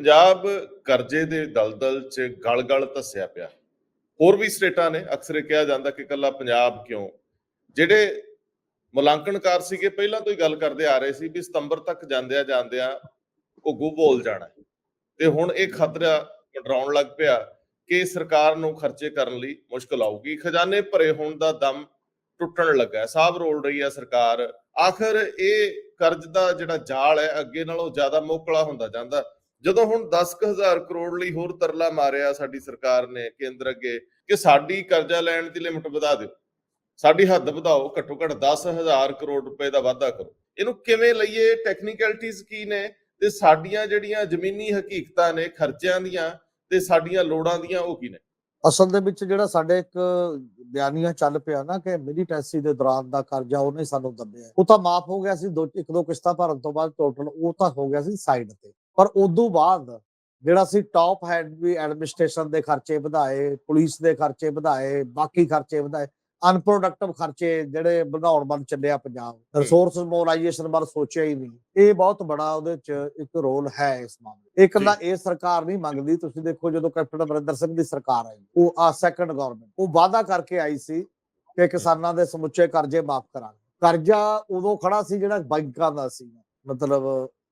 ਪੰਜਾਬ ਕਰਜ਼ੇ ਦੇ ਦਲਦਲ 'ਚ ਗਲ-ਗਲ ਧੱਸਿਆ ਪਿਆ। ਹੋਰ ਵੀ ਸਟੇਟਾਂ ਨੇ, ਅਕਸਰ ਇਹ ਕਿਹਾ ਜਾਂਦਾ ਕਿ ਕੱਲਾ ਪੰਜਾਬ ਕਿਉਂ? ਜਿਹੜੇ ਮੁਲਾਂਕਣਕਾਰ ਸੀਗੇ, ਪਹਿਲਾਂ ਤੋਂ ਹੀ ਗੱਲ ਕਰਦੇ ਆ ਰਹੇ ਸੀ ਵੀ ਸਤੰਬਰ ਤੱਕ ਜਾਂਦਿਆਂ ਜਾਂਦਿਆਂ ਘੁੱਗੂ ਬੋਲ ਜਾਣਾ ਤੇ ਹੁਣ ਇਹ ਖਤਰਾ ਮੰਡਰਾਉਣ ਲੱਗ ਪਿਆ ਕਿ ਸਰਕਾਰ ਨੂੰ ਖਰਚੇ ਕਰਨ ਲਈ ਮੁਸ਼ਕਲ ਆਊਗੀ। ਖਜ਼ਾਨੇ ਭਰੇ ਹੋਣ ਦਾ ਦਮ ਟੁੱਟਣ ਲੱਗਾ ਹੈ ਸਾਬ ਰੋਲ ਰਹੀ ਹੈ ਸਰਕਾਰ। ਆਖਰ ਇਹ ਕਰਜ਼ ਦਾ ਜਿਹੜਾ ਜਾਲ ਹੈ, ਅੱਗੇ ਨਾਲੋਂ ਜ਼ਿਆਦਾ ਮੋਕਲਾ ਹੁੰਦਾ ਜਾਂਦਾ। ਜਦੋਂ ਹੁਣ 10000 ਕਰੋੜ ਲਈ ਹੋਰ ਤਰਲਾ ਮਾਰਿਆ ਸਾਡੀ ਸਰਕਾਰ ਨੇ ਕੇਂਦਰ ਅੱਗੇ, ਕਿ ਸਾਡੀ ਕਰਜ਼ਾ ਲੈਣ ਦੀ ਲਿਮਟ ਵਧਾ ਦਿਓ। ਸਾਡੀ ਹੱਦ ਵਧਾਓ, ਘੱਟੋ ਘੱਟ 10000 ਕਰੋੜ ਰੁਪਏ ਦਾ ਵਾਧਾ ਕਰੋ। ਇਹਨੂੰ ਕਿਵੇਂ ਲਈਏ? ਟੈਕਨੀਕੈਲਿਟੀਜ਼ ਕੀ ਨੇ? ਤੇ ਸਾਡੀਆਂ ਜਿਹੜੀਆਂ ਜ਼ਮੀਨੀ ਹਕੀਕਤਾਂ ਨੇ, ਖਰਚਿਆਂ ਦੀਆਂ ਤੇ ਸਾਡੀਆਂ ਲੋੜਾਂ ਦੀਆਂ ਉਹ ਕੀ ਨੇ? ਅਸਲ ਦੇ ਵਿੱਚ ਜਿਹੜਾ ਸਾਡੇ ਇੱਕ ਬਿਆਨੀਆਂ ਚੱਲ ਪਿਆ ਨਾ, ਕਿ ਮਿਲੀਟੈਂਸੀ ਦੇ ਦੌਰਾਨ ਦਾ ਕਰਜ਼ਾ ਉਹਨੇ ਸਾਨੂੰ ਦੱਬਿਆ। ਉਹ ਤਾਂ ਮਾਫ ਹੋ ਗਿਆ ਸੀ, ਦੋ, ਇੱਕ ਦੋ ਕਿਸ਼ਤਾਂ ਭਰਨ ਤੋਂ ਬਾਅਦ ਟੋਟਲ ਉਹ ਤਾਂ ਹੋ ਗਿਆ ਸੀ ਸਾਈਡ ਤੇ। ਪਰ ਉਦੋਂ ਬਾਅਦ ਜਿਹੜਾ ਸੀ ਟਾਪ ਹੈਡ ਵੀ ਐਡਮਿਨਿਸਟ੍ਰੇਸ਼ਨ ਦੇ ਖਰਚੇ ਵਧਾਏ ਪੁਲਿਸ ਦੇ ਖਰਚੇ ਵਧਾਏ ਬਾਕੀ ਖਰਚੇ ਵਧਾਏ ਅਨਪ੍ਰੋਡਕਟਿਵ ਖਰਚੇ ਜਿਹੜੇ ਵਧਾਉਣ ਵੱਲ ਚੱਲਿਆ ਪੰਜਾਬ। ਰਿਸੋਰਸ ਮੋਬਿਲਾਈਜੇਸ਼ਨ ਬਾਰੇ ਸੋਚਿਆ ਹੀ ਨਹੀਂ। ਇਹ ਬਹੁਤ ਬੜਾ ਉਹਦੇ ਚ ਇੱਕ ਰੋਲ ਹੈ ਇਸ ਮਾਮਲੇ ਇੱਕ ਨਾ ਇਹ ਸਰਕਾਰ ਨਹੀਂ ਮੰਗਦੀ ਤੁਸੀਂ ਦੇਖੋ ਜਦੋਂ ਕੈਪਟਨ ਅਮਰਿੰਦਰ ਸਿੰਘ ਦੀ ਸਰਕਾਰ ਆਈ ਉਹ ਆ ਸੈਕੰਡ ਗਵਰਨਮੈਂਟ ਉਹ ਵਾਅਦਾ ਕਰਕੇ ਆਈ ਸੀ ਕਿ ਕਿਸਾਨਾਂ ਦੇ ਸਮੁੱਚੇ ਕਰਜ਼ੇ ਮਾਫ ਕਰਾਂਗੇ ਕਰਜ਼ਾ ਉਦੋਂ ਖੜਾ ਸੀ ਜਿਹੜਾ ਬੈਂਕਾਂ ਦਾ ਸੀ। ਮਤਲਬ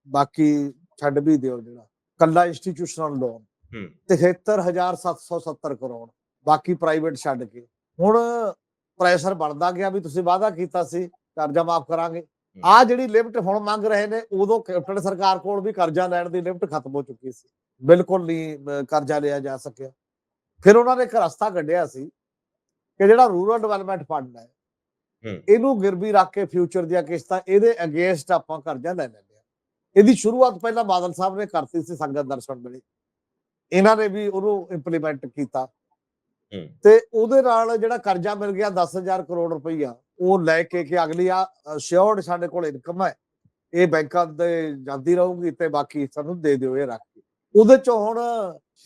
ਬਾਕੀ ਛੱਡ ਵੀ ਦਿਓ ਜਿਹੜਾ। ਕੱਲਾ ਇੰਸਟੀਟਿਊਸ਼ਨਲ ਲੋਨ ਹੂੰ। 73770 ਕਰੋੜ। ਬਾਕੀ ਪ੍ਰਾਈਵੇਟ ਛੱਡ ਕੇ। ਹੁਣ ਪ੍ਰੈਸ਼ਰ ਬਣਦਾ ਗਿਆ ਵੀ ਤੁਸੀਂ ਵਾਅਦਾ ਕੀਤਾ ਸੀ ਕਰਜ਼ਾ ਮਾਫ ਕਰਾਂਗੇ। ਆ ਜਿਹੜੀ ਲਿਮਟ ਹੁਣ ਮੰਗ ਰਹੇ ਨੇ ਉਦੋਂ ਕੈਪਟਨ ਸਰਕਾਰ ਕੋਲ ਵੀ ਕਰਜ਼ਾ ਲੈਣ ਦੀ ਲਿਮਟ ਖਤਮ ਹੋ ਚੁੱਕੀ ਸੀ। ਬਿਲਕੁਲ ਨਹੀਂ ਕਰਜ਼ਾ ਲਿਆ ਜਾ ਸਕਿਆ। ਫਿਰ ਉਹਨਾਂ ਨੇ ਇੱਕ ਰਸਤਾ ਕੱਢਿਆ ਸੀ ਕਿ ਜਿਹੜਾ ਰੂਰਲ ਡਿਵੈਲਪਮੈਂਟ ਫੰਡ ਹੈ। ਇਹਨੂੰ ਗਿਰਵੀ ਰੱਖ ਕੇ ਫਿਊਚਰ ਦੀਆਂ ਕਿਸ਼ਤਾਂ ਇਹਦੇ ਅਗੇਂਸਟ ਆਪਾਂ ਕਰਜ਼ਾ ਲੈ ਲੈਂਦੇ ਆ ਇਹਦੀ ਸ਼ੁਰੂਆਤ ਪਹਿਲਾਂ ਬਾਦਲ ਸਾਹਿਬ ਨੇ ਕਰਤੀ ਸੀ ਸੰਗਤ ਦਰਸ਼ਨ ਵੇਲੇ। ਇਹਨਾਂ ਨੇ ਵੀ ਉਹਨੂੰ ਇੰਪਲੀਮੈਂਟ ਕੀਤਾ। ਤੇ ਉਹਦੇ ਨਾਲ ਜਿਹੜਾ ਕਰਜ਼ਾ ਮਿਲ ਗਿਆ 10000 ਕਰੋੜ ਰੁਪਈਆ ਉਹ ਲੈ ਕੇ ਕਿ ਅਗਲੀ ਆ ਸ਼ਿਓਰਡ ਸਾਡੇ ਕੋਲ ਇਨਕਮ ਹੈ ਇਹ ਬੈਂਕਾਂ ਦੇ ਜਾਂਦੀ ਰਹੂਗੀ ਤੇ ਬਾਕੀ ਸਾਨੂੰ ਦੇ ਦਿਓ ਇਹ ਰੱਖ ਕੇ। ਉਹਦੇ ਚ ਹੁਣ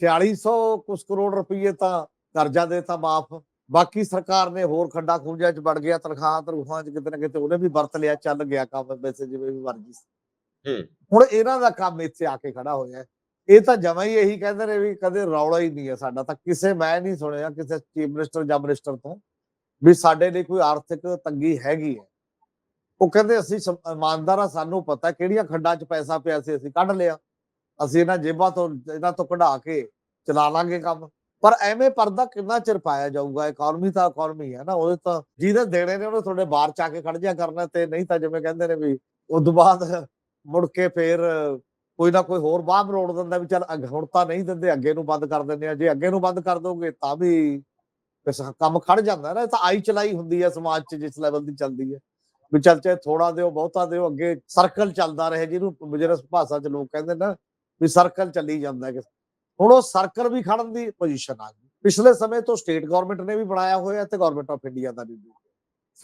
4600 ਕੁਛ ਕਰੋੜ ਰੁਪਈਏ ਤਾਂ ਕਰਜ਼ਾ ਦੇਤਾ ਮਾਫ। ਬਾਕੀ ਸਰਕਾਰ ਨੇ ਹੋਰ ਖੱਡਾ ਖੂੰਜਾ ਚ ਵੜ ਗਿਆ ਤਨਖਾਹ ਤਰਖਾਹਾਂ ਚ ਕਿਤੇ ਨਾ ਕਿਤੇ ਉਹਨੇ ਵੀ ਵਰਤ ਲਿਆ ਚੱਲ ਗਿਆ ਕੰਮ ਵੈਸੇ ਜਿਵੇਂ ਵੀ ਮਰਜ਼ੀ ਹੁਣ ਇਹਨਾਂ ਦਾ ਕੰਮ ਇੱਥੇ ਆ ਕੇ ਖੜਾ ਹੋਇਆ ਇਹ ਤਾਂ ਜਮਾ ਹੀ ਇਹੀ ਕਹਿੰਦੇ ਨੇ ਵੀ ਕਦੇ ਰੌਲਾ ਹੀ ਨਹੀਂ ਹੈ ਸਾਡਾ। ਤਾਂ ਕਿਸੇ ਮੈਂ ਨਹੀਂ ਸੁਣਿਆ ਕਿਸੇ ਚੀਫ ਮਿਨਿਸਟਰ ਜਾਂ ਮਿਨਿਸਟਰ ਤੋਂ ਵੀ ਸਾਡੇ ਲਈ ਕੋਈ ਆਰਥਿਕ ਤੰਗੀ ਹੈਗੀ ਹੈ। ਉਹ ਕਹਿੰਦੇ ਅਸੀਂ ਇਮਾਨਦਾਰ ਆ ਸਾਨੂੰ ਪਤਾ ਕਿਹੜੀਆਂ ਖੱਡਾਂ 'ਚ ਪੈਸਾ ਪਿਆ ਸੀ, ਅਸੀਂ ਕੱਢ ਲਿਆ। ਅਸੀਂ ਇਹਨਾਂ ਜੇਬਾਂ ਤੋਂ, ਇਹਨਾਂ ਤੋਂ ਕਢਾ ਕੇ ਚਲਾ ਲਾਂਗੇ ਕੰਮ। ਪਰ ਐਵੇਂ ਪਰਦਾ ਕਿੰਨਾ ਚਿਰ ਪਾਇਆ ਜਾਊਗਾ? ਇਕਨੋਮੀ ਤਾਂ ਇਕਨੋਮੀ ਹੈ ਨਾ, ਉਹਦੇ ਤਾਂ ਜਿਹਦੇ ਦੇਣੇ ਨੇ ਉਹਨੇ ਤੁਹਾਡੇ ਬਾਹਰ ਚ ਆ ਕੇ ਖੜ ਜਾ ਕਰਨਾ ਤੇ ਨਹੀਂ ਤਾਂ ਜਿਵੇਂ ਕਹਿੰਦੇ ਨੇ ਵੀ ਉਸ ਤੋਂ ਬਾਅਦ ਮੁੜ ਕੇ ਫੇਰ ਕੋਈ ਨਾ ਕੋਈ ਹੋਰ ਬਾਹਰ ਮਰੋੜ ਦਿੰਦਾ ਵੀ ਚੱਲ ਹੁਣ ਤਾਂ ਨਹੀਂ ਦਿੰਦੇ ਅੱਗੇ ਨੂੰ ਬੰਦ ਕਰ ਦਿੰਦੇ ਆ। ਜੇ ਅੱਗੇ ਨੂੰ ਬੰਦ ਕਰ ਦੋਗੇ ਤਾਂ ਵੀ ਕੰਮ ਖੜ ਜਾਂਦਾ ਨਾ ਇਹ ਤਾਂ ਆਈ ਚਲਾਈ ਹੁੰਦੀ ਹੈ ਸਮਾਜ 'ਚ ਜਿਸ ਲੈਵਲ ਦੀ ਚੱਲਦੀ ਹੈ ਵੀ ਚੱਲ ਚਾਹੇ ਥੋੜਾ ਦਿਓ ਬਹੁਤਾ ਦਿਓ ਅੱਗੇ ਸਰਕਲ ਚੱਲਦਾ ਰਹੇ ਜਿਹਨੂੰ ਬਿਜ਼ਨਸ ਭਾਸ਼ਾ 'ਚ ਲੋਕ ਕਹਿੰਦੇ ਨਾ ਵੀ ਸਰਕਲ ਚੱਲੀ ਜਾਂਦਾ ਹੈ। ਹੁਣ ਉਹ ਸਰਕਲ ਵੀ ਖੜਨ ਦੀ ਪੋਜੀਸ਼ਨ ਆ ਗਈ। ਪਿਛਲੇ ਸਮੇਂ ਤੋਂ ਸਟੇਟ ਗਵਰਨਮੈਂਟ ਨੇ ਵੀ ਬਣਾਇਆ ਹੋਇਆ ਤੇ ਗਵਰਨਮੈਂਟ ਆਫ ਇੰਡੀਆ ਦਾ ਵੀ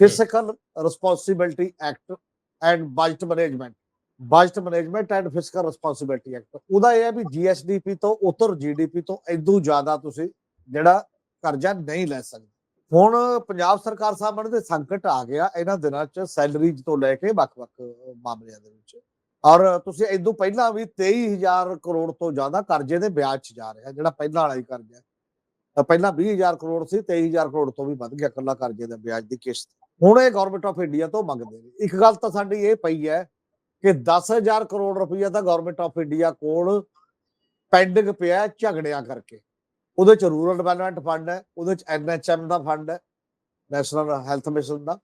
physical responsibility act and budget management budget management and fiscal responsibility act ਉਹਦਾ ਇਹ ਹੈ ਵੀ ਜੀਐਸਡੀਪੀ ਤੋਂ ਉਤਰ ਜੀਡੀਪੀ ਤੋਂ ਇਦੋਂ ਜ਼ਿਆਦਾ ਤੁਸੀਂ ਜਿਹੜਾ ਕਰਜ਼ਾ ਨਹੀਂ ਲੈ ਸਕਦੇ। ਹੁਣ ਪੰਜਾਬ ਸਰਕਾਰ ਸਾਹਮਣੇ ਤੇ ਸੰਕਟ ਆ ਗਿਆ, ਇਹਨਾਂ ਦਿਨਾਂ 'ਚ ਸੈਲਰੀਜ਼ ਤੋਂ ਲੈ ਕੇ ਵੱਖ-ਵੱਖ ਮਾਮਲਿਆਂ ਦੇ ਵਿੱਚ। ਔਰ ਤੁਸੀਂ ਇਦੋਂ ਪਹਿਲਾਂ ਵੀ 23000 ਕਰੋੜ ਤੋਂ ਜ਼ਿਆਦਾ ਕਰਜ਼ੇ ਦੇ ਵਿਆਜ 'ਚ ਜਾ ਰਿਹਾ, ਜਿਹੜਾ ਪਹਿਲਾਂ ਵਾਲਾ ਹੀ ਕਰਜ਼ਾ ਤਾਂ ਪਹਿਲਾਂ 20000 ਕਰੋੜ ਸੀ 23000 ਕਰੋੜ ਤੋਂ ਵੀ ਵੱਧ ਗਿਆ ਇਕੱਲਾ ਕਰਜ਼ੇ ਦਾ ਵਿਆਜ ਦੀ ਕਿਸ਼ਤ। ਹੁਣ ਇਹ ਗਵਰਨਮੈਂਟ ਆਫ ਇੰਡੀਆ ਤੋਂ ਮੰਗਦੇ ਨੇ। ਇੱਕ ਗੱਲ ਤਾਂ ਸਾਡੀ ਇਹ ਪਈ ਹੈ ਕਿ 10000 ਕਰੋੜ ਰੁਪਈਆ ਤਾਂ ਗਵਰਨਮੈਂਟ ਆਫ ਇੰਡੀਆ ਕੋਲ ਪੈਂਡਿੰਗ ਪਿਆ ਝਗੜਿਆਂ ਕਰਕੇ। ਉਹਦੇ ਚ ਰੂਰਲ ਡਿਵੈਲਪਮੈਂਟ ਫੰਡ ਹੈ, ਉਹਦੇ ਚ ਐਨਐਚਐਮ ਦਾ ਫੰਡ ਹੈ ਨੈਸ਼ਨਲ ਹੈਲਥ ਮਿਸ਼ਨ ਦਾ।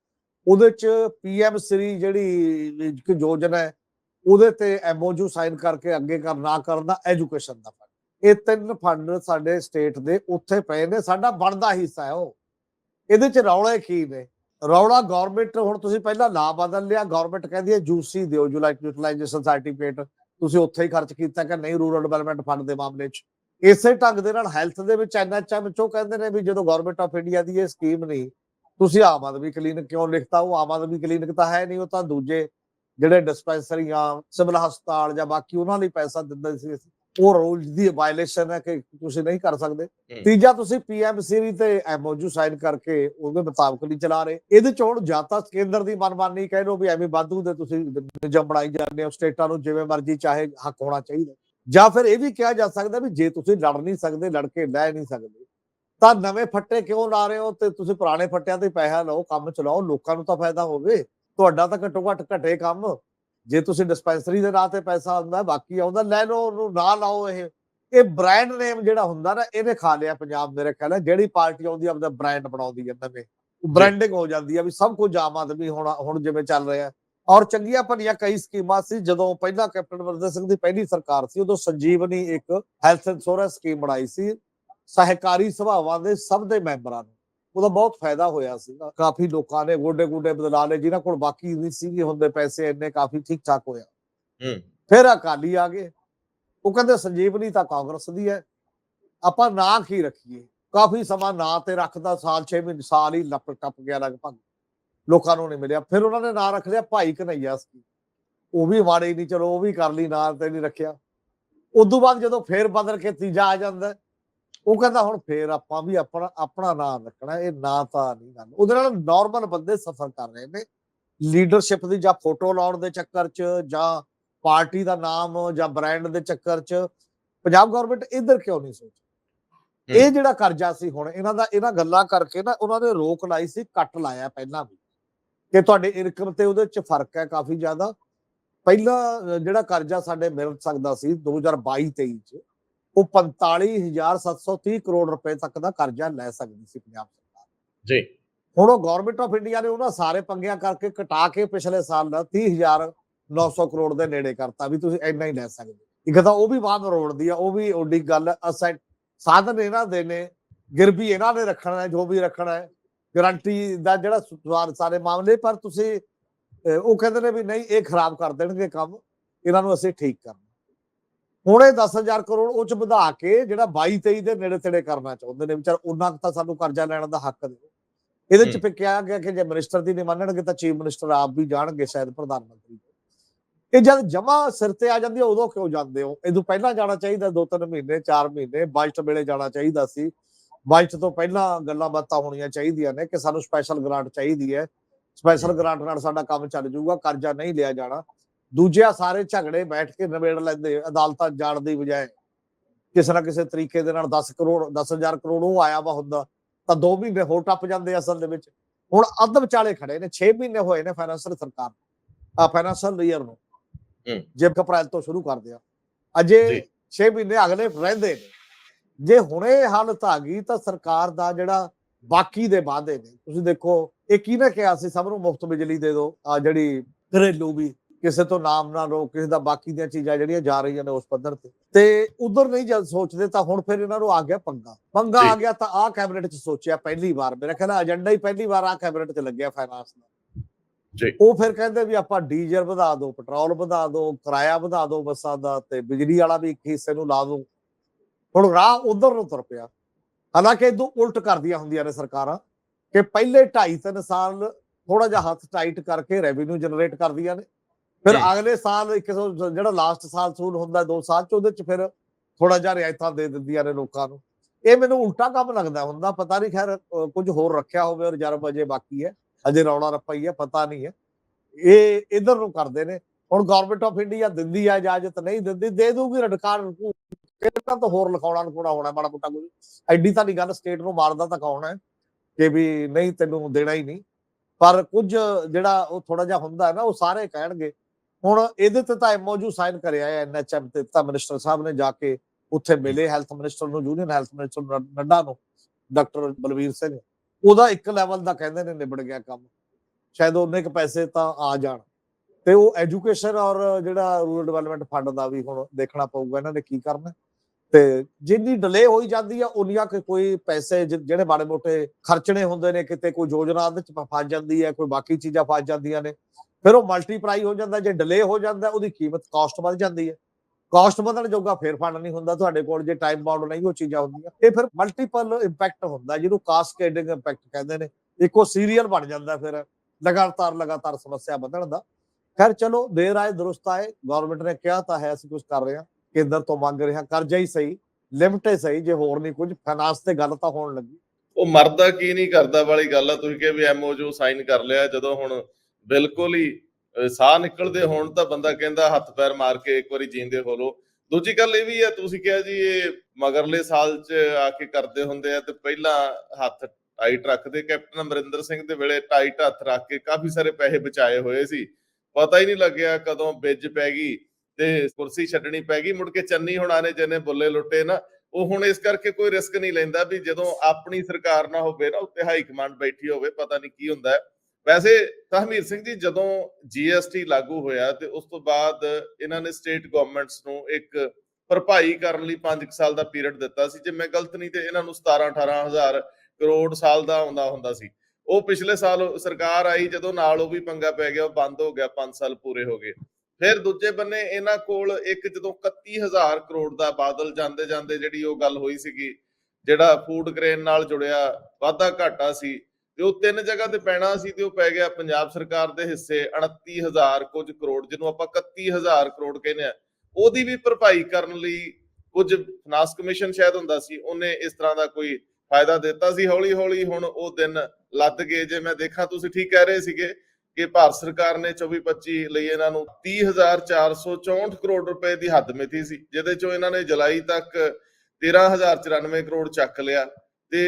ਉਹਦੇ ਚ ਪੀਐਮ ਸ੍ਰੀ ਜਿਹੜੀ ਯੋਜਨਾ ਹੈ, ਉਹਦੇ ਤੇ ਐਮਓਯੂ ਸਾਈਨ ਕਰਕੇ ਅੱਗੇ ਕਰ, ਨਾ ਕਰਨ ਦਾ ਐਜੂਕੇਸ਼ਨ ਦਾ ਫੰਡ ਇਹ ਤਿੰਨ ਫੰਡ ਸਾਡੇ ਸਟੇਟ ਦੇ ਉੱਥੇ ਪਏ ਨੇ, ਸਾਡਾ ਬਣਦਾ ਹਿੱਸਾ ਹੈ ਉਹ। ਇਹਦੇ ਚ ਰੌਲੇ ਕੀ ਨੇ? ਰੌਲਾ ਗਵਰਨਮੈਂਟ ਹੁਣ ਤੁਸੀਂ ਪਹਿਲਾਂ ਨਾਂ ਬਦਲ ਲਿਆ ਗਵਰਨਮੈਂਟ ਕਹਿੰਦੀ ਹੈ ਜੂਸੀ ਦਿਓ ਯੂਟਿਲਾਈਜੇਸ਼ਨ ਸਰਟੀਫਿਕੇਟ ਤੁਸੀਂ ਉੱਥੇ ਹੀ ਖਰਚ ਕੀਤਾ ਕਿ ਨਹੀਂ ਰੂਰਲ ਡਿਵੈਲਪਮੈਂਟ ਫੰਡ ਦੇ ਮਾਮਲੇ 'ਚ। ਇਸੇ ਢੰਗ ਦੇ ਨਾਲ ਹੈਲਥ ਦੇ ਵਿੱਚ ਐਨਐਚਐਮ ਚੋਂ ਕਹਿੰਦੇ ਨੇ ਵੀ ਜਦੋਂ ਗਵਰਨਮੈਂਟ ਆਫ ਇੰਡੀਆ ਦੀ ਇਹ ਸਕੀਮ ਨਹੀਂ, ਤੁਸੀਂ ਆਮ ਆਦਮੀ ਕਲੀਨਿਕ ਕਿਉਂ ਲਿਖਤਾ? ਉਹ ਆਮ ਆਦਮੀ ਕਲੀਨਿਕ ਤਾਂ ਹੈ ਨਹੀਂ, ਉਹ ਤਾਂ ਦੂਜੇ ਜਿਹੜੇ ਡਿਸਪੈਂਸਰੀਆਂ ਸਿਵਲ ਹਸਪਤਾਲ ਜਾਂ ਬਾਕੀ ਉਹਨਾਂ ਲਈ ਪੈਸਾ ਦਿੰਦੇ ਸੀ। ਉਹ ਰੂਲ ਦੀ ਵਾਇਲੇਸ਼ਨ ਹੈ ਕਿ ਤੁਸੀਂ ਨਹੀਂ ਕਰ ਸਕਦੇ। ਤੀਜਾ ਤੁਸੀਂ ਪੀਐਮ ਸੀਰੀ ਤੇ ਐਮਓਯੂ ਸਾਈਨ ਕਰਕੇ ਉਹਦੇ ਮੁਤਾਬਕ ਨਹੀਂ ਚਲਾ ਰਹੇ। ਇਹਦੇ ਚ ਹੁਣ ਜਾਂ ਤਾਂ ਕੇਂਦਰ ਦੀ ਮਨਮਾਨੀ ਕਹਿ ਲਓ ਵੀ ਐਵੇਂ ਵਾਧੂ ਦੇ ਤੁਸੀਂ ਨਿਯਮ ਬਣਾਈ ਜਾਂਦੇ ਹੋ ਸਟੇਟਾਂ ਨੂੰ ਜਿਵੇਂ ਮਰਜ਼ੀ ਚਾਹੇ ਹੱਕ ਹੋਣਾ ਚਾਹੀਦਾ। ਜਾਂ ਫਿਰ ਇਹ ਵੀ ਕਿਹਾ ਜਾ ਸਕਦਾ ਵੀ ਜੇ ਤੁਸੀਂ ਲੜ ਨਹੀਂ ਸਕਦੇ ਲੜ ਕੇ ਲੈ ਨਹੀਂ ਸਕਦੇ ਤਾਂ ਨਵੇਂ ਫੱਟੇ ਕਿਉਂ ਲਾ ਰਹੇ ਹੋ ਤੇ ਤੁਸੀਂ ਪੁਰਾਣੇ ਫੱਟਿਆਂ ਤੇ ਪੈਸਾ ਲਓ ਕੰਮ ਚਲਾਓ ਲੋਕਾਂ ਨੂੰ ਤਾਂ ਫਾਇਦਾ ਹੋਵੇ। ਤੁਹਾਡਾ ਤਾਂ ਘੱਟੋ ਘੱਟ ਘਟੇ ਕੰਮ। ਜੇ ਤੁਸੀਂ ਡਿਸਪੈਂਸਰੀ ਦੇ ਨਾਂ ਤੇ ਪੈਸਾ ਆਉਂਦਾ ਬਾਕੀ ਆਉਂਦਾ ਲੈ ਲਓ ਉਹਨੂੰ ਨਾ ਲਾਓ ਇਹ। ਇਹ ਬ੍ਰਾਂਡ ਨੇਮ ਜਿਹੜਾ ਹੁੰਦਾ ਨਾ ਇਹਨੇ ਖਾ ਲਿਆ ਪੰਜਾਬ ਮੇਰੇ ਖਿਆਲ ਨਾਲ। ਜਿਹੜੀ ਪਾਰਟੀ ਆਉਂਦੀ ਆਪਦਾ ਬ੍ਰਾਂਡ ਬਣਾਉਂਦੀ ਹੈ ਨਵੇਂ। ਬ੍ਰਾਂਡਿੰਗ ਹੋ ਜਾਂਦੀ ਆ ਵੀ ਸਭ ਕੁਝ ਆਮ ਆਦਮੀ ਹੁਣ ਹੁਣ ਜਿਵੇਂ ਚੱਲ ਰਿਹਾ। ਔਰ ਚੰਗੀਆਂ ਭਲੀਆਂ ਕਈ ਸਕੀਮਾਂ ਸੀ ਜਦੋਂ ਪਹਿਲਾਂ ਕੈਪਟਨ ਅਮਰਿੰਦਰ ਸਿੰਘ ਦੀ ਪਹਿਲੀ ਸਰਕਾਰ ਸੀ ਉਦੋਂ ਸੰਜੀਵਨੀ ਇੱਕ ਹੈਲਥ ਇੰਸ਼ੋਰੈਂਸ ਸਕੀਮ ਬਣਾਈ ਸੀ। ਸਹਿਕਾਰੀ ਸਭਾਵਾਂ ਦੇ ਸਭ ਦੇ ਮੈਂਬਰਾਂ ਨੂੰ। ਉਹਦਾ ਬਹੁਤ ਫਾਇਦਾ ਹੋਇਆ ਸੀ। ਕਾਫੀ ਲੋਕਾਂ ਨੇ ਗੋਡੇ ਗੋਡੇ ਬਦਲਾ ਲਏ ਜਿਨ੍ਹਾਂ ਕੋਲ ਬਾਕੀ ਨਹੀਂ ਸੀਗੇ ਹੁੰਦੇ ਪੈਸੇ ਇੰਨੇ ਕਾਫੀ ਠੀਕ ਠਾਕ ਹੋਇਆ। ਹੂੰ। ਫਿਰ ਅਕਾਲੀ ਆ ਗਏ। ਉਹ ਕਹਿੰਦੇ ਸੰਜੀਵਨੀ ਤਾਂ ਕਾਂਗਰਸ ਦੀ ਹੈ। ਆਪਾਂ ਨਾਂ ਕੀ ਰੱਖੀਏ? ਕਾਫੀ ਸਮਾਂ ਨਾਂ ਤੇ ਰੱਖਦਾ ਸਾਲ 6 ਮਹੀਨੇ ਸਾਲ ਹੀ ਲੱਪ ਟੱਪ ਗਿਆ ਲਗਭਗ। ਲੋਕਾਂ ਨੂੰ ਨਹੀਂ ਮਿਲਿਆ। ਫਿਰ ਉਹਨਾਂ ਨੇ ਨਾਂ ਰੱਖ ਲਿਆ ਭਾਈ ਕਨਈਆ ਸੀ। ਉਹ ਵੀ ਮਾੜੇ ਨਹੀਂ ਚਲੋ ਉਹ ਵੀ ਕਰ ਲਈ ਨਾਂ ਤੇ ਨਹੀਂ ਰੱਖਿਆ। ਉਦੋਂ ਬਾਅਦ ਜਦੋਂ ਫੇਰ ਬਦਲ ਕੇ ਤੀਜਾ ਆ ਜਾਂਦਾ ਉਹ ਕਹਿੰਦਾ ਹੁਣ ਫੇਰ ਆਪਾਂ ਵੀ ਆਪਣਾ ਆਪਣਾ ਨਾਂ ਰੱਖਣਾ ਇਹ ਨਾਂ ਤਾਂ ਨਹੀਂ ਗੱਲ ਉਹਦੇ ਨਾਲ ਨਾਰਮਲ ਬੰਦੇ ਸਫਰ ਕਰ ਰਹੇ ਨੇ। ਲੀਡਰਸ਼ਿਪ ਦੀ ਜਾਂ ਫੋਟੋ ਲਾਉਣ ਦੇ ਚੱਕਰ 'ਚ ਜਾਂ ਪਾਰਟੀ ਦਾ ਨਾਮ ਜਾਂ ਬ੍ਰਾਂਡ ਦੇ ਚੱਕਰ 'ਚ ਪੰਜਾਬ ਗਵਰਨਮੈਂਟ ਇਧਰ ਕਿਉਂ ਨਹੀਂ ਸੋਚ ਇਹ ਜਿਹੜਾ ਕਰਜ਼ਾ ਸੀ ਹੁਣ ਇਹਨਾਂ ਦਾ ਇਹਨਾਂ ਗੱਲਾਂ ਕਰਕੇ ਨਾ ਉਹਨਾਂ ਨੇ ਰੋਕ ਲਾਈ ਸੀ ਕੱਟ ਲਾਇਆ ਪਹਿਲਾਂ ਵੀ। ਕਿ ਤੁਹਾਡੇ ਇਨਕਮ ਤੇ ਉਹਦੇ 'ਚ ਫ਼ਰਕ ਹੈ ਕਾਫੀ ਜ਼ਿਆਦਾ। ਪਹਿਲਾਂ ਜਿਹੜਾ ਕਰਜ਼ਾ ਸਾਡੇ ਮਿਲ ਸਕਦਾ ਸੀ 2022 23 'ਚ ਉਹ 45730 ਕਰੋੜ ਰੁਪਏ ਤੱਕ ਦਾ ਕਰਜ਼ਾ ਲੈ ਸਕਦੀ ਸੀ ਪੰਜਾਬ ਸਰਕਾਰ। ਜੀ। ਹੁਣ ਉਹ ਗਵਰਨਮੈਂਟ ਆਫ ਇੰਡੀਆ ਨੇ ਉਹਨਾਂ ਸਾਰੇ ਪੰਗਿਆਂ ਕਰਕੇ ਕਟਾ ਕੇ ਪਿਛਲੇ ਸਾਲ ਦਾ 30900 ਕਰੋੜ ਦੇ ਨੇੜੇ ਕਰਤਾ ਵੀ ਤੁਸੀਂ ਇੰਨਾ ਹੀ ਲੈ ਸਕਦੇ ਇੱਕ ਤਾਂ ਉਹ ਵੀ ਬਾਅਦ ਰੋੜਦੀ ਆ ਉਹ ਵੀ ਓਡੀ ਗੱਲ ਅਸੈਟ ਸਾਧਨ ਇਹਨਾਂ ਦੇ ਨੇ ਗਿਰਵੀ ਇਹਨਾਂ ਨੇ ਰੱਖਣਾ ਹੈ ਜੋ ਵੀ ਰੱਖਣਾ ਹੈ ਗਾਰੰਟੀ ਦਾ ਜਿਹੜਾ ਸੁਧਾਰ ਸਾਰੇ ਮਾਮਲੇ ਪਰ ਤੁਸੀਂ ਉਹ ਕਹਿੰਦੇ ਨੇ ਵੀ ਨਹੀਂ ਇਹ ਖਰਾਬ ਕਰ ਦੇਣਗੇ ਕੰਮ ਇਹਨਾਂ ਨੂੰ ਅਸੀਂ ਠੀਕ ਕਰਨਾ ਹੁਣ ਇਹ 10000 ਕਰੋੜ ਉਹ ਚ ਵਧਾ ਕੇ ਜਿਹੜਾ 22 23 ਦੇ ਨੇੜੇ ਤੇੜੇ ਕਰਨਾ ਚਾਹੁੰਦੇ ਨੇ ਵਿਚਾਰ ਉਹਨਾਂ ਤਾਂ ਸਾਨੂੰ ਕਰਜ਼ਾ ਲੈਣ ਦਾ ਹੱਕ ਦਿਓ। ਇਹਦੇ ਚ ਕਿਹਾ ਗਿਆ ਕਿ ਜੇ ਮਿਨਿਸਟਰ ਦੀ ਨਹੀਂ ਮੰਨਣਗੇ ਤਾਂ ਚੀਫ ਮਿਨਿਸਟਰ ਆਪ ਵੀ ਜਾਣਗੇ ਸ਼ਾਇਦ ਪ੍ਰਧਾਨ ਮੰਤਰੀ। ਇਹ ਜਦ ਜਮਾ ਸਿਰ ਤੇ ਆ ਜਾਂਦੀ ਉਦੋਂ ਕਿਉਂ ਜਾਂਦੇ ਹੋ? ਇਹਦੋਂ ਪਹਿਲਾਂ ਜਾਣਾ ਚਾਹੀਦਾ ਦੋ ਤਿੰਨ ਮਹੀਨੇ ਚਾਰ ਮਹੀਨੇ ਬਜਟ ਵੇਲੇ ਜਾਣਾ ਚਾਹੀਦਾ ਸੀ। ਬਜਟ ਤੋਂ ਪਹਿਲਾਂ ਗੱਲਾਂ ਬਾਤਾਂ ਹੋਣੀਆਂ ਚਾਹੀਦੀਆਂ ਨੇ ਕਿ ਸਾਨੂੰ ਸਪੈਸ਼ਲ ਗ੍ਰਾਂਟ ਚਾਹੀਦੀ ਹੈ। ਸਪੈਸ਼ਲ ਗ੍ਰਾਂਟ ਨਾਲ ਸਾਡਾ ਕੰਮ ਚੱਲ ਜਾਊਗਾ ਕਰਜ਼ਾ ਨਹੀਂ ਲਿਆ ਜਾਣਾ। ਦੂਜਿਆ ਸਾਰੇ ਝਗੜੇ ਬੈਠ ਕੇ ਨਿਬੇੜ ਲੈਂਦੇ ਅਦਾਲਤਾਂ ਜਾਣ ਦੀ ਬਜਾਏ। ਕਿਸੇ ਨਾ ਕਿਸੇ ਤਰੀਕੇ ਦੇ ਨਾਲ 10 ਕਰੋੜ 10000 ਕਰੋੜ ਉਹ ਆਇਆ ਵਾ ਹੁੰਦਾ ਤਾਂ 2 ਮਹੀਨੇ ਹੋਰ ਟੱਪ ਜਾਂਦੇ ਅਸਲ ਦੇ ਵਿੱਚ। ਹੁਣ ਅੱਧ ਵਿਚਾਲੇ ਖੜੇ ਨੇ 6 ਮਹੀਨੇ ਹੋਏ ਨੇ ਫਾਈਨੈਂਸ਼ੀਅਲ ਸਰਕਾਰ ਆ ਫਾਈਨੈਂਸ਼ੀਅਲ ਈਅਰ ਨੂੰ। ਜੇ ਅਪ੍ਰੈਲ ਤੋਂ ਸ਼ੁਰੂ ਕਰਦੇ ਆ। ਅਜੇ ਜੀ। 6 ਮਹੀਨੇ ਅਗਲੇ ਰਹਿੰਦੇ ਨੇ। ਜੇ ਹੁਣੇ ਹਾਲਤ ਆ ਗਈ ਤਾਂ ਸਰਕਾਰ ਦਾ ਜਿਹੜਾ ਬਾਕੀ ਦੇ ਵਾਅਦੇ ਨੇ ਤੁਸੀਂ ਦੇਖੋ ਇਹ ਕਿਹਨੇ ਕਿਹਾ ਸੀ ਸਭ ਨੂੰ ਮੁਫਤ ਬਿਜਲੀ ਦੇ ਦਿਓ ਆ ਜਿਹੜੀ ਘਰੇਲੂ ਵੀ ਕਿਸੇ ਤੋਂ ਨਾਮ ਨਾ ਲਓ ਕਿਸੇ ਦਾ ਬਾਕੀ ਦੀਆਂ ਚੀਜ਼ਾਂ ਜਿਹੜੀਆਂ ਜਾ ਰਹੀਆਂ ਨੇ ਉਸ ਪੱਧਰ ਤੇ। ਤੇ ਉਧਰ ਨਹੀਂ ਜਦ ਸੋਚਦੇ ਤਾਂ ਹੁਣ ਫਿਰ ਇਹਨਾਂ ਨੂੰ ਆ ਗਿਆ ਪੰਗਾ। ਪੰਗਾ। ਆ ਗਿਆ ਤਾਂ ਆ ਕੈਬਨਿਟ 'ਚ ਸੋਚਿਆ ਪਹਿਲੀ ਵਾਰ। ਮੇਰਾ ਖਿਆਲ ਏਜੰਡਾ ਹੀ ਪਹਿਲੀ ਵਾਰ ਆ ਕੈਬਨਿਟ 'ਚ ਲੱਗਿਆ ਫਾਈਨਾਂਸ ਦਾ। ਜੀ। ਉਹ ਫਿਰ ਕਹਿੰਦੇ ਵੀ ਆਪਾਂ ਡੀਜ਼ਲ ਵਧਾ ਦਿਓ ਪੈਟਰੋਲ ਵਧਾ ਦਿਓ ਕਿਰਾਇਆ ਵਧਾ ਦਿਓ ਬੱਸਾਂ ਦਾ ਤੇ ਬਿਜਲੀ ਵਾਲਾ ਵੀ ਇੱਕ ਹਿੱਸੇ ਨੂੰ ਲਾ ਦਿਓ ਹੁਣ ਰਾਹ ਉਧਰ ਨੂੰ ਤੁਰ ਪਿਆ। ਹਾਲਾਂਕਿ ਇਦੋਂ ਉਲਟ ਕਰਦੀਆਂ ਹੁੰਦੀਆਂ ਨੇ ਸਰਕਾਰਾਂ ਕਿ ਪਹਿਲੇ 2.5 3 ਸਾਲ ਥੋੜਾ ਜਿਹਾ ਹੱਥ ਟਾਈਟ ਕਰਕੇ ਰੈਵਨਿਊ ਜਨਰੇਟ ਕਰਦੀਆਂ ਨੇ। ਫਿਰ। ਅਗਲੇ ਸਾਲ ਇੱਕ ਜਿਹੜਾ ਲਾਸਟ ਸਾਲ ਸੂਲ ਹੁੰਦਾ 2 ਸਾਲ ਚ ਉਹਦੇ ਚ ਫਿਰ ਥੋੜਾ ਜਿਹਾ ਰਿਆਇਤਾਂ ਦੇ ਦਿੰਦੀਆਂ ਨੇ ਲੋਕਾਂ ਨੂੰ। ਇਹ ਮੈਨੂੰ ਉਲਟਾ ਕੰਮ ਲੱਗਦਾ ਹੁੰਦਾ ਪਤਾ ਨਹੀਂ ਖੈਰ ਕੁਝ ਹੋਰ ਰੱਖਿਆ ਹੋਵੇ ਰਿਜ਼ਰਵ ਅਜੇ ਬਾਕੀ ਹੈ। ਅਜੇ ਰੌਲਾ ਰੱਪਾ ਹੀ ਹੈ ਪਤਾ ਨਹੀਂ ਹੈ। ਇਹ ਇਧਰ ਨੂੰ ਕਰਦੇ ਨੇ। ਹੁਣ ਗਵਰਨਮੈਂਟ ਆਫ ਇੰਡੀਆ ਦਿੰਦੀ ਆ ਇਜਾਜ਼ਤ ਨਹੀਂ ਦਿੰਦੀ ਦੇ ਦੂਗੀ ਰਡਕਾਰ ਕਿਹਨਾਂ ਤਾਂ ਹੋਰ ਲਿਖਾਉਣਾ ਲਿਖਾਉਣਾ ਹੋਣਾ ਮਾੜਾ ਮੋਟਾ ਕੋਈ। ਐਡੀ ਤਾਂ ਨਹੀਂ ਗੱਲ ਸਟੇਟ ਨੂੰ ਮਾਰਦਾ ਤਾਂ ਕੌਣ ਹੈ? ਕਿ ਵੀ ਨਹੀਂ ਤੈਨੂੰ ਦੇਣਾ ਹੀ ਨਹੀਂ। ਪਰ ਕੁਝ ਜਿਹੜਾ ਉਹ ਥੋੜਾ ਜਿਹਾ ਹੁੰਦਾ ਹੈ ਨਾ ਉਹ ਸਾਰੇ ਕਹਿਣਗੇ। ਹੁਣ ਇਹਦੇ ਤੇ ਤਾਂ ਐਮਓਯੂ ਸਾਈਨ ਕਰਿਆ ਹੈ ਐਨਐਚਐਮ ਤੇ ਤਾਂ ਮਿਨਿਸਟਰ ਸਾਹਿਬ ਨੇ ਜਾ ਕੇ ਉੱਥੇ ਮਿਲੇ ਹੈਲਥ ਮਿਨਿਸਟਰ ਨੂੰ ਯੂਨੀਅਨ ਹੈਲਥ ਮਿਨਿਸਟਰ ਨੱਡਾ ਨੂੰ ਡਾਕਟਰ ਬਲਵੀਰ ਸਿੰਘ ਉਹਦਾ ਇੱਕ ਲੈਵਲ ਦਾ ਕਹਿੰਦੇ ਨੇ ਨਿਬੜ ਗਿਆ ਕੰਮ। ਸ਼ਾਇਦ ਉਹਨੇ ਕ ਪੈਸੇ ਤਾਂ ਆ ਜਾਣ। ਤੇ ਉਹ ਐਜੂਕੇਸ਼ਨ ਔਰ ਜਿਹੜਾ ਰੂਰਲ ਡਿਵੈਲਪਮੈਂਟ ਫੰਡ ਦਾ ਵੀ ਹੁਣ ਦੇਖਣਾ ਪਊਗਾ ਇਹਨਾਂ ਨੇ ਕੀ ਕਰਨਾ। ਤੇ ਜਿੰਨੀ ਡਿਲੇ ਹੋਈ ਜਾਂਦੀ ਆ, ਉਨੀਆਂ ਕੋਈ ਪੈਸੇ ਜਿਹੜੇ ਮਾੜੇ ਮੋਟੇ ਖਰਚਣੇ ਹੁੰਦੇ ਨੇ, ਕਿਤੇ ਕੋਈ ਯੋਜਨਾ ਦੇ ਚ ਫਸ ਜਾਂਦੀ ਹੈ, ਕੋਈ ਬਾਕੀ ਚੀਜ਼ਾਂ ਫਸ ਜਾਂਦੀਆਂ ਨੇ। ਫਿਰ ਉਹ ਮਲਟੀਪਲਾਈ ਹੋ ਜਾਂਦਾ, ਜੇ ਡਿਲੇ ਹੋ ਜਾਂਦਾ, ਉਹਦੀ ਕੀਮਤ ਕਾਸਟ ਵੱਧ ਜਾਂਦੀ ਹੈ। ਕਾਸਟ ਵਧਣ ਜੋਗਾ ਫੇਰ ਫੰਡ ਨਹੀਂ ਹੁੰਦਾ, ਤੁਹਾਡੇ ਕੋਲ ਜੇ ਟਾਈਮ ਬਾਉਂਡ ਨਹੀਂ, ਉਹ ਚੀਜ਼ਾਂ ਹੁੰਦੀਆਂ। ਇਹ ਫਿਰ ਮਲਟੀਪਲ ਇੰਪੈਕਟ ਹੁੰਦਾ, ਜਿਹਨੂੰ ਕਾਸਕੇਡਿੰਗ ਇੰਪੈਕਟ ਕਹਿੰਦੇ ਨੇ। ਇੱਕੋ ਸੀਰੀਅਲ ਬਣ ਜਾਂਦਾ ਫਿਰ, ਲਗਾਤਾਰ ਲਗਾਤਾਰ ਸਮੱਸਿਆ ਵਧਣ ਦਾ। ਖੈਰ, ਚਲੋ, ਦੇਰ ਆਏ, ਦਰੁਸਤ ਆਏ ਗਵਰਨਮੈਂਟ ਨੇ ਕਿਹਾ ਤਾਂ ਹੈ, ਅਸੀਂ ਕੁਝ ਕਰ ਰਹੇ ਹਾਂ, ਕੇਂਦਰ ਤੋਂ ਮੰਗ ਰਹੇ ਹਾਂ, ਕਰਜ਼ਾ ਹੀ ਸਹੀ, ਲਿਮਟ ਹੀ ਸਹੀ, ਜੇ ਹੋਰ ਨਹੀਂ ਕੁਝ ਫਾਈਨਾਂਸ ਤੇ ਗੱਲ ਤਾਂ ਹੋਣ ਲੱਗੀ। ਉਹ ਮਰਦਾ ਕੀ ਨਹੀਂ ਕਰਦਾ ਵਾਲੀ ਗੱਲ ਆ, ਤੁਸੀਂ ਕਿਹਾ ਵੀ ਐਮਓਯੂ ਸਾਈਨ ਕਰ ਲਿਆ, ਜਦੋਂ ਹੁਣ ਬਿਲਕੁਲ ਹੀ ਸਾਹ ਨਿਕਲਦੇ ਹੋਣ ਤਾਂ ਬੰਦਾ ਕਹਿੰਦਾ ਹੱਥ ਪੈਰ ਮਾਰ ਕੇ ਇੱਕ ਵਾਰੀ ਜੀਂਦੇ ਹੋ ਲੋ ਦੂਜੀ ਗੱਲ ਇਹ ਵੀ ਹੈ, ਤੁਸੀਂ ਕਿਹਾ ਜੀ ਇਹ ਮਗਰਲੇ ਸਾਲ 'ਚ ਆ ਕੇ ਕਰਦੇ ਹੁੰਦੇ ਆ ਤੇ ਪਹਿਲਾਂ ਹੱਥ ਟਾਈਟ ਰੱਖਦੇ। ਕੈਪਟਨ ਅਮਰਿੰਦਰ ਸਿੰਘ ਦੇ ਵੇਲੇ ਟਾਈਟ ਹੱਥ ਰੱਖ ਕੇ ਕਾਫੀ ਸਾਰੇ ਪੈਸੇ ਬਚਾਏ ਹੋਏ ਸੀ। ਪਤਾ ਹੀ ਨਹੀਂ ਲੱਗਿਆ ਕਦੋਂ ਬਿੱਜ ਪੈ ਗਈ ਤੇ ਕੁਰਸੀ ਛੱਡਣੀ ਪੈ ਗਈ। ਮੁੜ ਕੇ ਚੰਨੀ ਹੁਣਾਂ ਨੇ ਜਿਹਨੇ ਬੁੱਲੇ ਲੁੱਟੇ ਨਾ, ਉਹ ਹੁਣ ਇਸ ਕਰਕੇ ਕੋਈ ਰਿਸਕ ਨਹੀਂ ਲੈਂਦਾ ਵੀ ਜਦੋਂ ਆਪਣੀ ਸਰਕਾਰ ਨਾ ਹੋਵੇ ਨਾ, ਉੱਤੇ ਹਾਈ ਕਮਾਂਡ ਬੈਠੀ ਹੋਵੇ, ਪਤਾ ਨਹੀਂ ਕੀ ਹੁੰਦਾ। ਵੈਸੇ ਤਹਮੀਰ ਸਿੰਘ ਜੀ, ਜਦੋਂ ਜੀਐਸਟੀ ਲਾਗੂ ਹੋਇਆ ਤੇ ਉਸ ਤੋਂ ਬਾਅਦ ਇਹਨਾਂ ਨੇ ਸਟੇਟ ਗਵਰਨਮੈਂਟਸ ਨੂੰ ਇੱਕ ਭਰਪਾਈ ਕਰਨ ਲਈ 5 ਸਾਲ ਦਾ ਪੀਰੀਅਡ ਦਿੱਤਾ ਸੀ। ਜੇ ਮੈਂ ਗਲਤ ਨਹੀਂ ਤੇ ਇਹਨਾਂ ਨੂੰ 17 18000 ਕਰੋੜ ਸਾਲ ਦਾ ਆਉਂਦਾ ਹੁੰਦਾ ਸੀ। ਉਹ ਪਿਛਲੇ ਸਾਲ ਸਰਕਾਰ ਆਈ, ਜਦੋਂ ਨਾਲ ਉਹ ਵੀ ਪੰਗਾ ਪੈ ਗਿਆ, ਉਹ ਬੰਦ ਹੋ ਗਿਆ 5 ਸਾਲ ਪੂਰੇ ਹੋ ਗਏ। ਫਿਰ ਦੂਜੇ ਬੰਨੇ ਇਹਨਾਂ ਕੋਲ ਇੱਕ ਜਦੋਂ 31000 ਕਰੋੜ ਦਾ ਬਾਦਲ ਜਾਂਦੇ ਜਾਂਦੇ ਜਿਹੜੀ ਉਹ ਗੱਲ ਹੋਈ ਸੀਗੀ, ਜਿਹੜਾ ਫੂਡ ਗ੍ਰੇਨ ਨਾਲ ਜੁੜਿਆ, ਵਾਧਾ ਘਾਟਾ ਸੀ ਤੇ ਉਹ ਤਿੰਨ ਜਗ੍ਹਾ ਤੇ ਪੈਣਾ ਸੀ ਤੇ ਉਹ ਪੈ ਗਿਆ ਪੰਜਾਬ ਸਰਕਾਰ ਦੇ ਹਿੱਸੇ 29000 ਕੁਝ ਕਰੋੜ, ਜਿਹਨੂੰ ਆਪਾਂ 31000 ਕਰੋੜ ਕਹਿੰਦੇ ਆ। ਉਹਦੀ ਵੀ ਭਰਪਾਈ ਕਰਨ ਲਈ ਕੁਝ ਫਾਈਨਾਂਸ ਕਮਿਸ਼ਨ ਸ਼ਾਇਦ ਹੁੰਦਾ ਸੀ, ਉਹਨੇ ਇਸ ਤਰ੍ਹਾਂ ਦਾ ਕੋਈ ਫਾਇਦਾ ਦਿੱਤਾ ਸੀ। ਹੌਲੀ ਹੌਲੀ ਹੁਣ ਉਹ ਦਿਨ ਲੱਦ ਗਏ। ਜੇ ਮੈਂ ਦੇਖਾਂ, ਤੁਸੀਂ ਠੀਕ ਕਹਿ ਰਹੇ ਸੀਗੇ ਕਿ ਭਾਰਤ ਸਰਕਾਰ ਨੇ 24-25 ਲਈ ਇਹਨਾਂ ਨੂੰ 30464 ਕਰੋੜ ਰੁਪਏ ਦੀ ਹੱਦ ਮਿੱਥੀ ਸੀ, ਜਿਹਦੇ ਚੋਂ ਇਹਨਾਂ ਨੇ ਜੁਲਾਈ ਤੱਕ 13094 ਕਰੋੜ ਚੱਕ ਲਿਆ। ਤੇ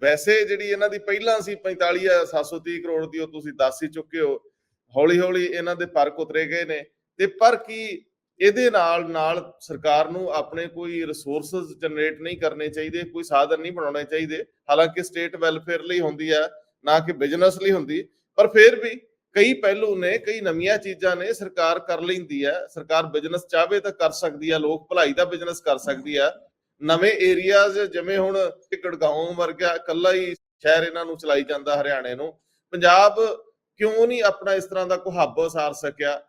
ਵੈਸੇ ਜਿਹੜੀ ਇਹਨਾਂ ਦੀ ਪਹਿਲਾਂ ਸੀ 45730 ਕਰੋੜ ਦੀ, ਉਹ ਤੁਸੀਂ ਦੱਸ ਹੀ ਚੁੱਕੇ ਹੋ। ਹੌਲੀ ਹੌਲੀ ਇਹਨਾਂ ਦੇ ਫ਼ਰਕ ਉਤਰੇ ਗਏ ਨੇ। ਤੇ ਪਰ ਕੀ ਇਹਦੇ ਨਾਲ ਨਾਲ ਸਰਕਾਰ ਨੂੰ ਆਪਣੇ ਕੋਈ ਰਿਸੋਰਸਸ ਜਨਰੇਟ ਨਹੀਂ ਕਰਨੇ ਚਾਹੀਦੇ, ਕੋਈ ਸਾਧਨ ਨਹੀਂ ਬਣਾਉਣੇ ਚਾਹੀਦੇ। ਹਾਲਾਂਕਿ ਸਟੇਟ ਵੈਲਫੇਅਰ ਲਈ ਹੁੰਦੀ ਆ, ਨਾ ਕਿ ਬਿਜ਼ਨਸ ਲਈ ਹੁੰਦੀ। ਪਰ ਫਿਰ ਵੀ ਕਈ ਪਹਿਲੂ ਨੇ, ਕਈ ਨਵੀਆਂ ਚੀਜ਼ਾਂ ਨੇ ਸਰਕਾਰ ਕਰ ਲੈਂਦੀ ਹੈ ਸਰਕਾਰ ਬਿਜ਼ਨਸ ਚਾਹਵੇ ਤਾਂ ਕਰ ਸਕਦੀ ਆ, ਲੋਕ ਭਲਾਈ ਦਾ ਬਿਜ਼ਨਸ ਕਰ ਸਕਦੀ ਆ। ਨਵੇਂ ਏਰੀਆਜ਼ ਜਿਵੇਂ ਹੁਣ ਗੜਗਾਉਂ ਵਰਗਾ ਇਕੱਲਾ ਹੀ ਸ਼ਹਿਰ ਇਹਨਾਂ ਨੂੰ ਚਲਾਈ ਜਾਂਦਾ ਹਰਿਆਣੇ ਨੂੰ, ਪੰਜਾਬ ਕਿਉਂ ਨਹੀਂ ਆਪਣਾ ਇਸ ਤਰ੍ਹਾਂ ਦਾ ਕੋਈ ਹੱਬ ਸਾਰ ਸਕਿਆ?